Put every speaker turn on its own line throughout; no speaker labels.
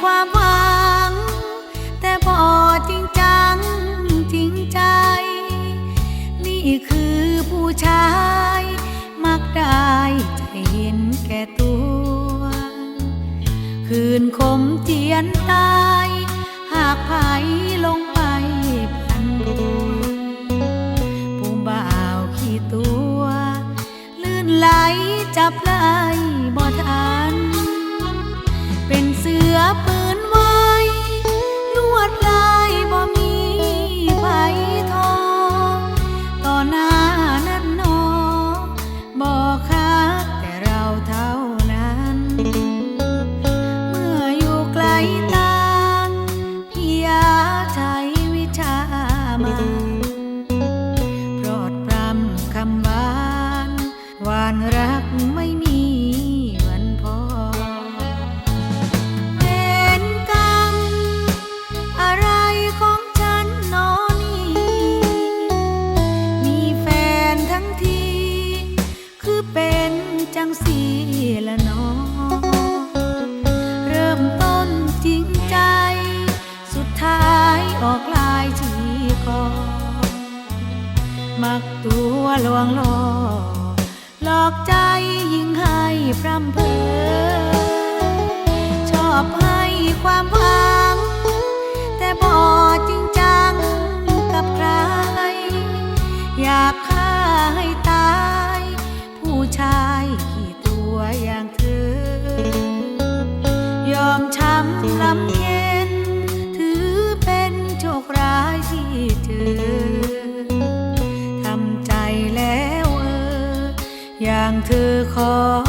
ความหวัง แต่บอจริงจังจริงใจ นี่คือผู้ชาย มักได้ใจเห็นแก่ตัว คืนคมเจียนตาย หากไผลง วัวลวงล่อหลอกใจยิ่งให้พร่ำเพอชอบให้ความหวัง อย่างเธอขอ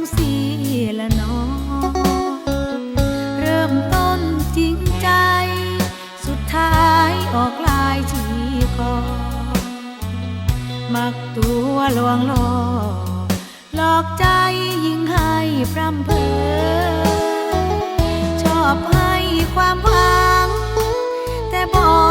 งสีละเนอเริ่มต้นจริงใจ สุดท้ายออกลายทีคอมักตัวลวงล่อหลอกใจยิ่งให้พร่ำเพอชอบให้ความหวัง แต่บอก